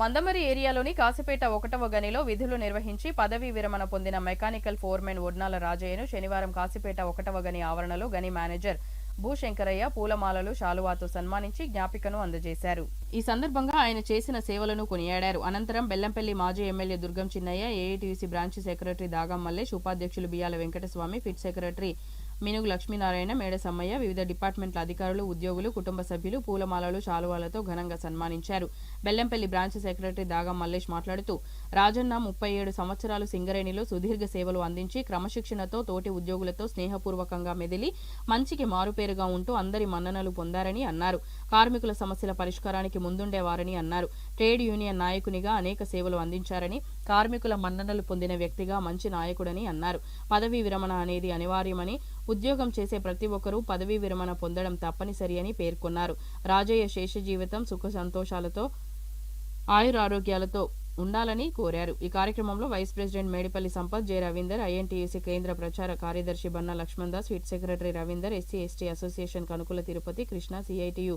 మందమరి ఏరియాలోని కాసిపేట ఒకటవ గనిలో విధులు నిర్వహించి పదవీ విరమణ పొందిన మెకానికల్ ఫోర్మెన్ ఒడ్నాల రాజయ్యను శనివారం కాసిపేట ఒకటవ గని ఆవరణలో గని మేనేజర్ భూశంకరయ్య పూలమాలలు శాలువాతో సన్మానించి జ్ఞాపికను అందజేశారు. ఈ సందర్భంగా ఆయన చేసిన సేవలను కొనియాడారు. అనంతరం బెల్లంపల్లి మాజీ MLA Durgam Chinnaiah AITUC branch secretary Dagam Mallesh ఉపాధ్యక్షులు బియ్యాల వెంకటస్వామి ఫిట్ సెక్రటరీ మినుగు లక్ష్మీనారాయణ మేడ సమ్మయ్య వివిధ డిపార్ట్మెంట్ల అధికారులు ఉద్యోగులు కుటుంబ సభ్యులు పూలమాలలు శాలువాలతో ఘనంగా సన్మానించారు. బెల్లంపల్లి బ్రాంచ్ సెక్రటరీ దాగా మల్లేష్ మాట్లాడుతూ రాజన్న ముప్పై ఏడు సంవత్సరాలు సింగరేణిలో సుదీర్ఘ సేవలు అందించి క్రమశిక్షణతో తోటి ఉద్యోగులతో స్నేహపూర్వకంగా మెదిలి మంచికి మారుపేరుగా ఉంటూ అందరి మన్ననలు పొందారని అన్నారు. కార్మికుల సమస్యల పరిష్కారానికి ముందుండేవారని అన్నారు. ట్రేడ్ యూనియన్ నాయకునిగా అనేక సేవలు అందించారని కార్మికుల మన్ననలు పొందిన వ్యక్తిగా మంచి నాయకుడని అన్నారు. పదవీ విరమణ అనేది అనివార్యమని ఉద్యోగం చేసే ప్రతి ఒక్కరూ పదవీ విరమణ పొందడం తప్పనిసరి అని పేర్కొన్నారు. రాజయ్య శేష జీవితం సుఖ సంతోషాలతో ఆయురారోగ్యాలతో ఉండాలని కోరారు. ఈ కార్యక్రమంలో vice president Medipalli Sampath J Ravinder INTUC కేంద్ర ప్రచార కార్యదర్శి Banna Laxman Das pit secretary Ravinder SC ST association Kanukula Tirupathi Krishna CITU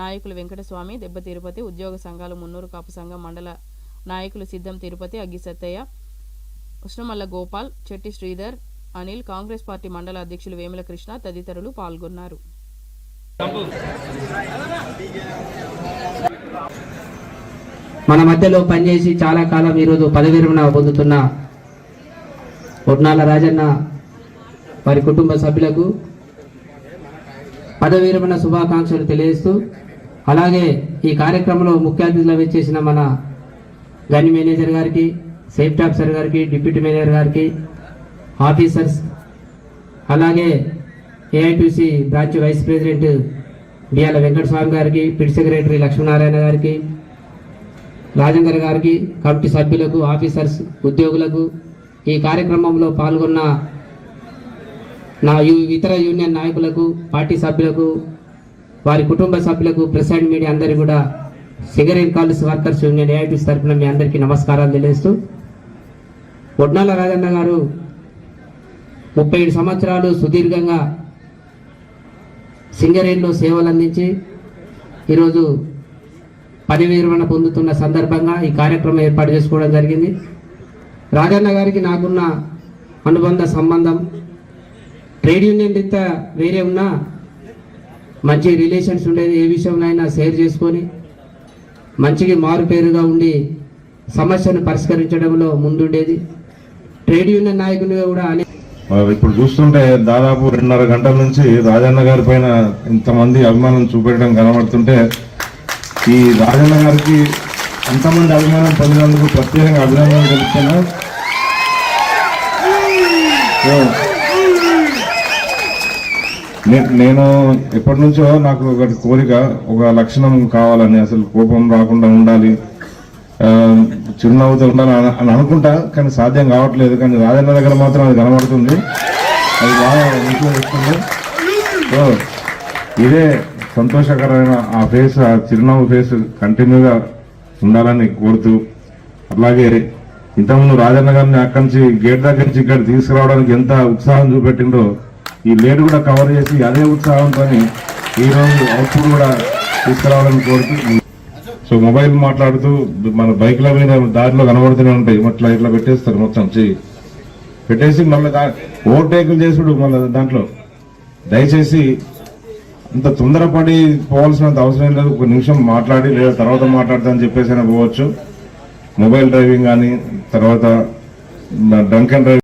నాయకులు వెంకటస్వామి దెబ్బ తిరుపతి ఉద్యోగ సంఘాలు మున్నూరు కాపు సంఘం మండల నాయకులు సిద్ధం తిరుపతి అగ్గి సత్తయ్య ఉష్ణమల్ల గోపాల్ చెట్టి శ్రీధర్ అనిల్ కాంగ్రెస్ పార్టీ మండల అధ్యక్షులు వేముల కృష్ణ తదితరులు పాల్గొన్నారు. మన మధ్యలో పనిచేసి చాలా కాలం ఈరోజు పదవి విరమణ పొందుతున్న ఒడ్నాల రాజన్న వారి కుటుంబ సభ్యులకు పదవి విరమణ శుభాకాంక్షలు తెలియజేస్తూ అలాగే ఈ కార్యక్రమంలో ముఖ్య అతిథులు వచ్చేసిన మన గని మేనేజర్ గారికి సేఫ్టీ ఆఫీసర్ గారికి డిప్యూటీ మేనేజర్ గారికి ఆఫీసర్స్ అలాగే AITC branch vice president Diyala Venkataswamy గారికి పిడి సెక్రటరీ లక్ష్మీనారాయణ గారికి రాజంగర్ గారికి కమిటీ సభ్యులకు ఆఫీసర్స్ ఉద్యోగులకు ఈ కార్యక్రమంలో పాల్గొన్న నా యు- ఇతర యూనియన్ నాయకులకు పార్టీ సభ్యులకు వారి కుటుంబ సభ్యులకు ప్రెస్ అండ్ మీడియా అందరికీ కూడా సిగరెట్ కాలేజ్ వర్కర్స్ యూనియన్ ఏఐటిసి తరఫున మీ అందరికీ నమస్కారాలు తెలియజేస్తూ ఒడ్నాల రాజన్న గారు ముప్పై ఏడు సంవత్సరాలు సుదీర్ఘంగా సింగరేణిలో సేవలు అందించి ఈరోజు పదవి విరమణ పొందుతున్న సందర్భంగా ఈ కార్యక్రమం ఏర్పాటు చేసుకోవడం జరిగింది. రాజన్న గారికి నాకున్న అనుబంధ సంబంధం ట్రేడ్ యూనియన్ రీత్యా వేరే ఉన్నా మంచి రిలేషన్స్ ఉండేది ఏ విషయంలో షేర్ చేసుకొని మంచికి మారు పేరుగా ఉండి సమస్యను పరిష్కరించడంలో ముందుండేది. ట్రేడ్ యూనియన్ నాయకునిగా కూడా అనే ఇప్పుడు చూస్తుంటే దాదాపు రెండున్నర గంటల నుంచి రాజన్న గారి పైన ఇంతమంది అభిమానం చూపెట్టడం కనబడుతుంటే ఈ రాజన్న గారికి అంతమంది అభిమానం పొందినందుకు ప్రత్యేకంగా అభినందనలు తెలుపుతున్నా. నేను ఎప్పటి నుంచో నాకు ఒకటి కోరిక ఒక లక్షణం కావాలని అసలు కోపం రాకుండా ఉండాలి. చిరునవ్వుతో ఉండాలి అని- అనుకుంటా కానీ సాధ్యం కావట్లేదు. కానీ రాజన్న దగ్గర మాత్రం అది కనబడుతుంది. అది బాగా ఇంట్లో వస్తుంది సో ఇదే సంతోషకరమైన ఆ ఫేస్ ఆ చిరునవ్వు ఫేస్ కంటిన్యూగా ఉండాలని కోరుతూ అలాగే ఇంతకుముందు రాజన్న గారిని అక్కడి నుంచి గేట్ దగ్గర నుంచి ఇక్కడ తీసుకురావడానికి ఎంత ఉత్సాహం చూపెట్టిందో ఈ లేట్ కూడా కవర్ చేసి అదే ఉత్సాహంతో ఈ రోజు అవుట్పుట్ కూడా తీసుకురావాలని కోరుతూ సో మొబైల్ మాట్లాడుతూ మన బైక్ల మీద దారిలో కనబడుతూనే ఉంటాయి. ఇట్లా ఇట్లా పెట్టేస్తారు మొత్తం. చెయ్యి పెట్టేసి మళ్ళీ ఓవర్టేకులు చేసుడు మళ్ళీ దాంట్లో. దయచేసి అంత తొందరపడి పోవాల్సినంత అవసరం లేదు. ఒక నిమిషం మాట్లాడి లేదా తర్వాత మాట్లాడతా అని చెప్పేసి అయినా పోవచ్చు. మొబైల్ డ్రైవింగ్ కానీ తర్వాత డంక్ అండ్ డ్రైవింగ్